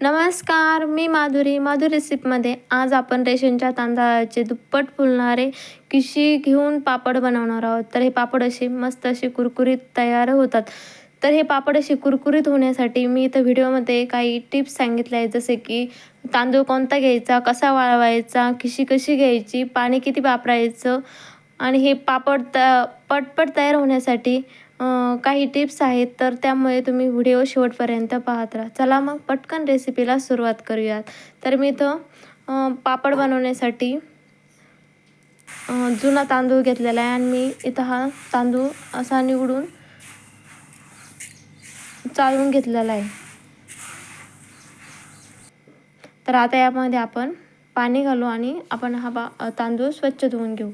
नमस्कार मी माधुरी. माधुरी रेसिपीमध्ये आज आपण रेशनच्या तांदळाचे दुप्पट फुलणारे किशी घेऊन पापड बनवणार आहोत. तर हे पापड असे मस्त असे कुरकुरीत तयार होतात. तर हे पापड असे कुरकुरीत होण्यासाठी मी इथं व्हिडिओमध्ये काही टिप्स सांगितले आहेत. जसे की तांदूळ कोणता घ्यायचा कसा वाळवायचा किशी कशी घ्यायची पाणी किती वापरायचं आणि हे पापड त पटपट तयार होण्यासाठी काही टिप्स आहेत तर त्यामुळे तुम्ही व्हिडिओ शेवटपर्यंत पाहत राहा. चला मग पटकन रेसिपीला सुरुवात करूयात. तर मी इथं पापड बनवण्यासाठी जुना तांदूळ घेतलेला आहे आणि मी इथं हा तांदूळ असा निवडून चालवून घेतलेला आहे. तर आता यामध्ये आपण पाणी घालू आणि आपण हा बा तांदूळ स्वच्छ धुवून घेऊ.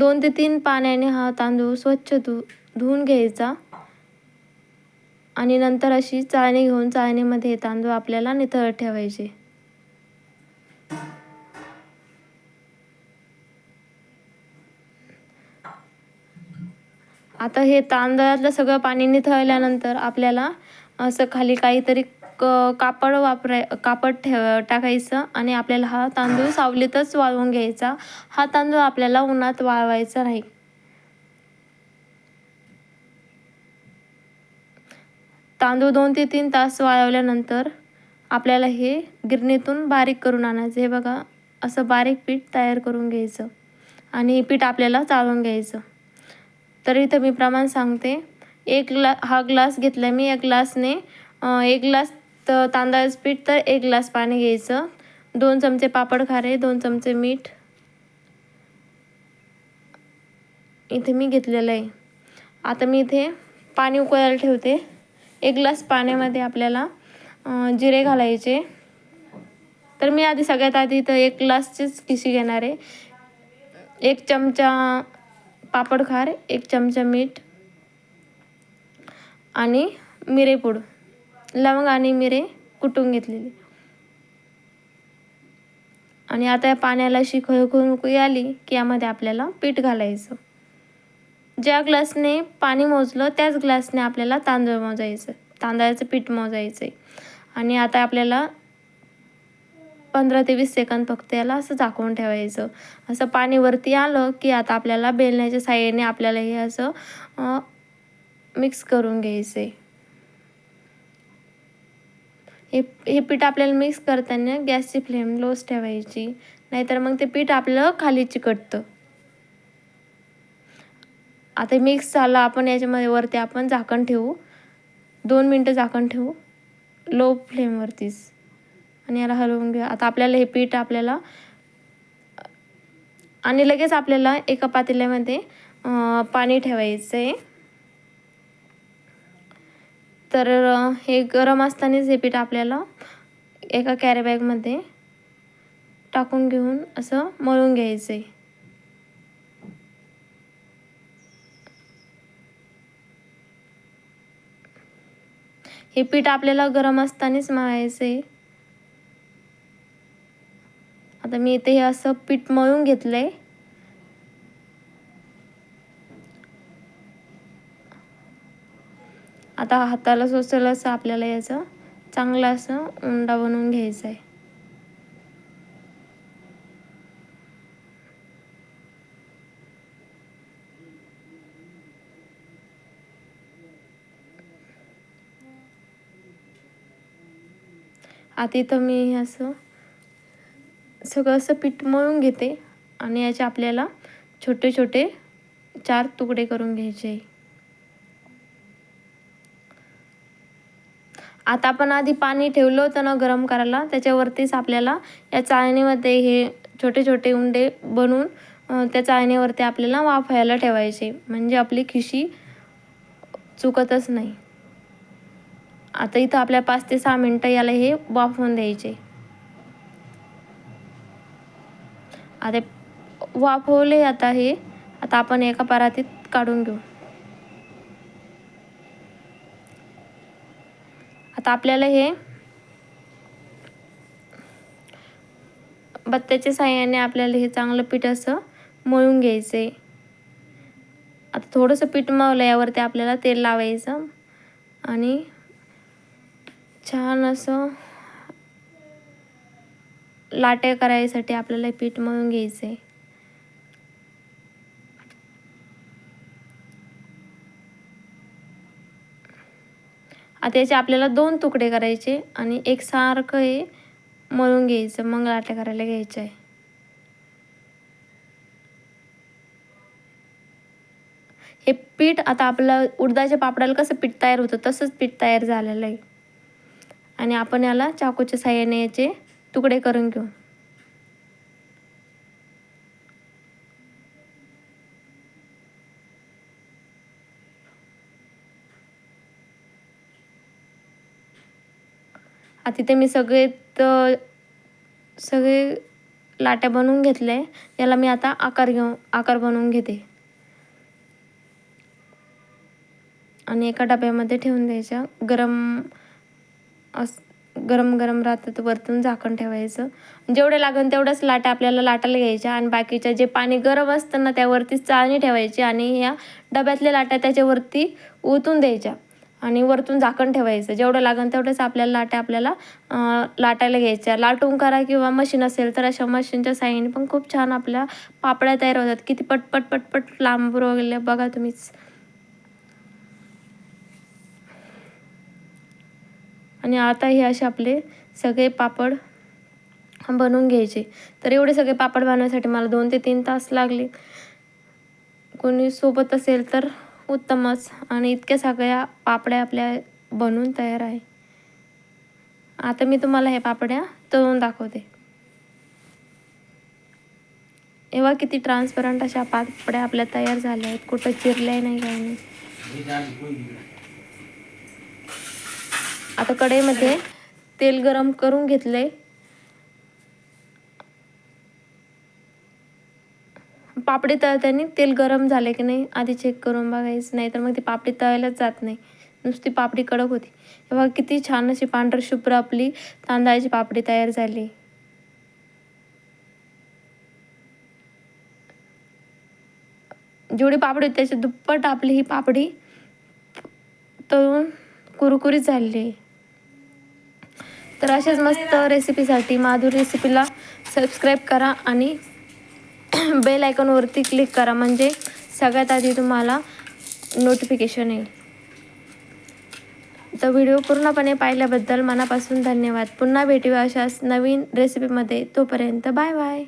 दोन ते तीन पाण्याने हा तांदूळ स्वच्छ धु धुवून घ्यायचा. आणि नंतर अशी चाळणी घेऊन चाळणीमध्ये तांदूळ आपल्याला नितळत ठेवायचे. आता हे तांदळातलं सगळं पाणी निथळल्यानंतर आपल्याला असं खाली काहीतरी क कापड वापराय कापड ठेव टाकायचं आणि आपल्याला हा तांदूळ सावलीतच वाळवून घ्यायचा. हा तांदूळ आपल्याला उन्हात वाळवायचा नाही. तांदूळ दोन ते तीन तास वाळवल्यानंतर आपल्याला हे गिरणीतून बारीक करून आणायचं. हे बघा असं बारीक पीठ तयार करून घ्यायचं आणि हे पीठ आपल्याला चाळून घ्यायचं. तर इथं मी प्रमाण सांगते एक ग्ला हा ग्लास घेतला मी. एक ग्लासने एक ग्लास तर तांदळाचं पीठ तर एक ग्लास पाणी घ्यायचं. दोन चमचे पापड खारे दोन चमचे मीठ. इथे मी घेतलेलं आहे. आता मी इथे पाणी उकळायला ठेवते. एक ग्लास पाण्यामध्ये आपल्याला जिरे घालायचे. तर मी आधी सगळ्यात आधी इथं एक ग्लासचीच किशी घेणार आहे. एक चमचा पापड खार एक चमचा मीठ आणि मिरेपूड लवंग आणि मिरे कुटून घेतलेले. आणि आता या पाण्याला अशी खळखळून आली की यामध्ये आपल्याला पीठ घालायचं. ज्या ग्लासने पाणी मोजलं त्याच ग्लासने आपल्याला तांदूळ मोजायचं तांदळाचं पीठ मोजायचं आहे आणि आता आपल्याला पंधरा ते वीस सेकंद फक्त याला असं झाकून ठेवायचं. असं पाणीवरती आलं की आता आपल्याला बेलण्याच्या साह्याने आपल्याला हे असं मिक्स करून घ्यायचं आहे हे हे पीठ आपल्याला मिक्स करताना गॅसची फ्लेम लोच ठेवायची. नाहीतर मग ते पीठ आपलं खाली चिकटतं. आता मिक्स झालं आपण याच्यामध्ये वरती आपण झाकण ठेवू. दोन मिनटं झाकण ठेवू. लो फ्लेमवरतीच आणि याला हलवून घेऊ. आता आपल्याला हे पीठ आपल्याला आणि लगेच आपल्याला एका पातेल्यामध्ये पाणी ठेवायचं आहे तर हे गरम असतानाच हे पीठ आपल्याला एका कॅरीबॅगमध्ये टाकून घेऊन असं मळून घ्यायचं आहे हे पीठ आपल्याला गरम असतानाच मळायचं आहे आता मी इथे हे असं पीठ मळून घेतलं आहे आता हाताला सोसेल असं आपल्याला याचं चांगलं असं उंडा बनवून घ्यायचा आहे. आता इथं मी असं सगळं असं पीठ मळून घेते आणि याचे आपल्याला छोटे छोटे चार तुकडे करून घ्यायचे आता आपण आधी पाणी ठेवलं होतं ना गरम करायला. त्याच्यावरतीच आपल्याला या चाळणीमध्ये हे छोटे छोटे उंडे बनवून त्या चाळणीवरती आपल्याला वाफायला ठेवायचे. म्हणजे आपली खिशी चुकतच नाही. आता इथं आपल्या पाच ते सहा मिनटं याला हे वाफवून द्यायचे. आता वाफवले आता हे. आता आपण एका परातीत काढून घेऊ. आता आपल्याला हे बत्त्याच्या साह्याने आपल्याला हे चांगलं पीठ असं मळून घ्यायचं आहे आता थोडंसं पीठ मळलं यावरती आपल्याला तेल लावायचं आणि छान असं लाट्या करायसाठी आपल्याला पीठ मळून घ्यायचं आहे आता याचे आपल्याला दोन तुकडे करायचे आणि एक सारखं हे मळून घ्यायचं मग लाटा करायला घ्यायचं आहे हे पीठ आता आपलं उडदाच्या पापडाला कसं पीठ तयार होतं तसंच पीठ तयार झालेलं आहे. आणि आपण याला चाकूच्या साह्याने याचे तुकडे करून घेऊ. तिथे मी सगळे त- सगळे लाट्या बनवून घेतले. याला मी आता आकार घेऊ आकार बनवून घेते. आणि एका डब्यामध्ये ठेवून द्यायच्या गरम अस गरम गरम राहतं तर वरतून झाकण ठेवायचं. जेवढे लागेल तेवढ्याच लाट्या आपल्याला लाटायला घ्यायच्या. आणि बाकीच्या जे पाणी गरम असतं ना त्यावरती चाळणी ठेवायची आणि या डब्यातल्या लाट्या त्याच्यावरती ओतून द्यायच्या. आणि वरतून झाकण ठेवायचं. जेवढं लागेल तेवढंच आपल्याला लाट्या आपल्याला लाटायला घ्यायच्या. लाटून करा किंवा मशीन असेल तर अशा मशीनच्या साह्याने पण खूप छान आपल्या पापड्या तयार होतात. किती पटपट पटपट लांब वगैरे बघा तुम्हीच. आणि आता हे असे आपले सगळे पापड बनवून घ्यायचे. तर एवढे सगळे पापड बनवण्यासाठी मला दोन ते तीन तास लागले. कोणी सोबत असेल तर उत्तमच आणि इतक्या सगळ्या पापड्या आपल्या बनवून तयार आहे. आता मी तुम्हाला हे पापड्या तळून दाखवते. एव्हा किती ट्रान्सपरंट अशा पापड्या आपल्या तयार झाल्या आहेत. कुठं चिरल्या नाही काही नाही आता कढईमध्ये तेल गरम करून घेतलंय. पापडी तळताना तेल गरम झाले की नाही आधी चेक करून बघायचं नाही तर मग ती पापडी तळायलाच जात नाही. नुसती पापडी कडक होती. हे बघा किती छान अशी पांढर शुभ्र आपली तांदळाची पापडी तयार झाली. जेवढी पापडी होती त्याच्या दुप्पट आपली ही पापडी तळून कुरकुरीत झाली. तर अशाच मस्त रेसिपीसाठी माधुर रेसिपीला सबस्क्राईब करा आणि बेल आयकॉनवरती क्लिक करा. म्हणजे सगळ्यात आधी तुम्हाला नोटिफिकेशन येईल. तर व्हिडिओ पूर्णपणे पाहिल्याबद्दल मनापासून धन्यवाद. पुन्हा भेटूया अशाच नवीन रेसिपीमध्ये तोपर्यंत बाय बाय